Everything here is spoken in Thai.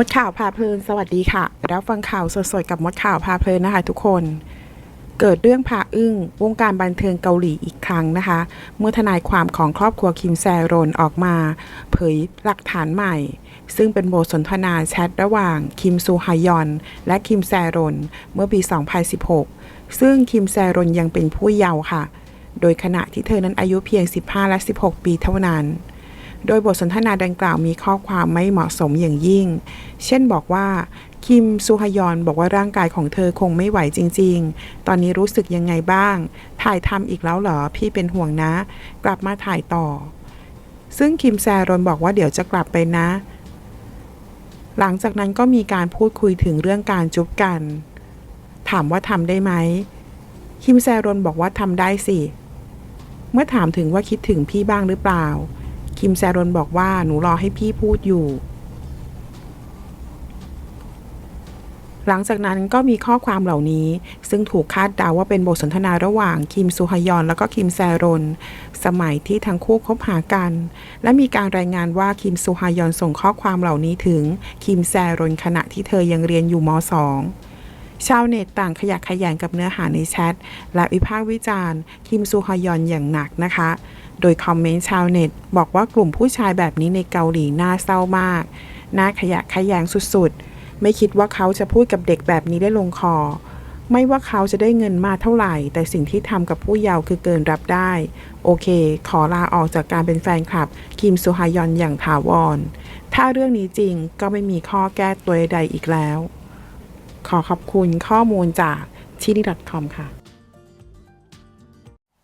มดข่าวพาเพลินสวัสดีค่ะ รับฟังข่าวสดๆกับมดข่าวพาเพลินนะคะทุกคน เกิดเรื่องพาอึ้งวงการบันเทิงเกาหลีอีกครั้งนะคะ เมื่อทนายความของครอบครัวคิมแซรนออกมา เผยหลักฐานใหม่ ซึ่งเป็นบทสนทนาแชทระหว่างคิมซูฮยอน และคิมแซรนเมื่อปี 2016 ซึ่งคิมแซรนยังเป็นผู้เยาว์ค่ะ โดยขณะที่เธอนั้นอายุเพียง 15 และ 16 ปีเท่านั้น โดยบทสนทนาดังกล่าวมีข้อความไม่เหมาะสมอย่างยิ่ง เช่นบอกว่า คิมซูฮยอนบอกว่าร่างกายของเธอคงไม่ไหวจริง ๆ ตอนนี้รู้สึกยังไงบ้าง ถ่ายทำอีกแล้วเหรอ พี่เป็นห่วงนะ กลับมาถ่ายต่อ ซึ่งคิมแซรอนบอกว่าเดี๋ยวจะกลับไปนะ หลังจากนั้นก็มีการพูดคุยถึงเรื่องการจุบกัน ถามว่าทำได้ไหม คิมแซรอนบอกว่าทำได้สิ เมื่อถามถึงว่าคิดถึงพี่บ้างหรือเปล่า คิมแซรอนบอกว่าหนูรอให้พี่พูดอยู่ หลังจากนั้นก็มีข้อความเหล่านี้ ซึ่งถูกคาดเดาว่าเป็นบทสนทนาระหว่างคิมซูฮยอน แล้วก็คิมแซรอนสมัยที่ทั้งคู่คบหากัน และมีการรายงานว่าคิมซูฮยอนส่งข้อความเหล่านี้ถึงคิมแซรอนขณะที่เธอยังเรียนอยู่ม .2 ชาวเน็ตต่างขยักขยงกับเนื้อหาในแชท และวิพากษ์วิจารณ์ คิมซูฮยอนอย่างหนักนะคะ โดยคอมเมนต์ชาวเน็ต บอกว่ากลุ่มผู้ชายแบบนี้ในเกาหลีน่าเศร้ามาก น่าขยะขยงสุดๆ ไม่คิดว่าเขาจะพูดกับเด็กแบบนี้ได้ลงคอ ไม่ว่าเขาจะได้เงินมาเท่าไหร่ แต่สิ่งที่ทำกับผู้เยาว์คือเกินรับได้ โอเค ขอลาออกจากการเป็นแฟนคลับ คิมซูฮยอนอย่างถาวร ถ้าเรื่องนี้จริงก็ไม่มีข้อแก้ตัวใดอีกแล้ว ขอขอบคุณข้อมูลจากที่นี่ .com ค่ะ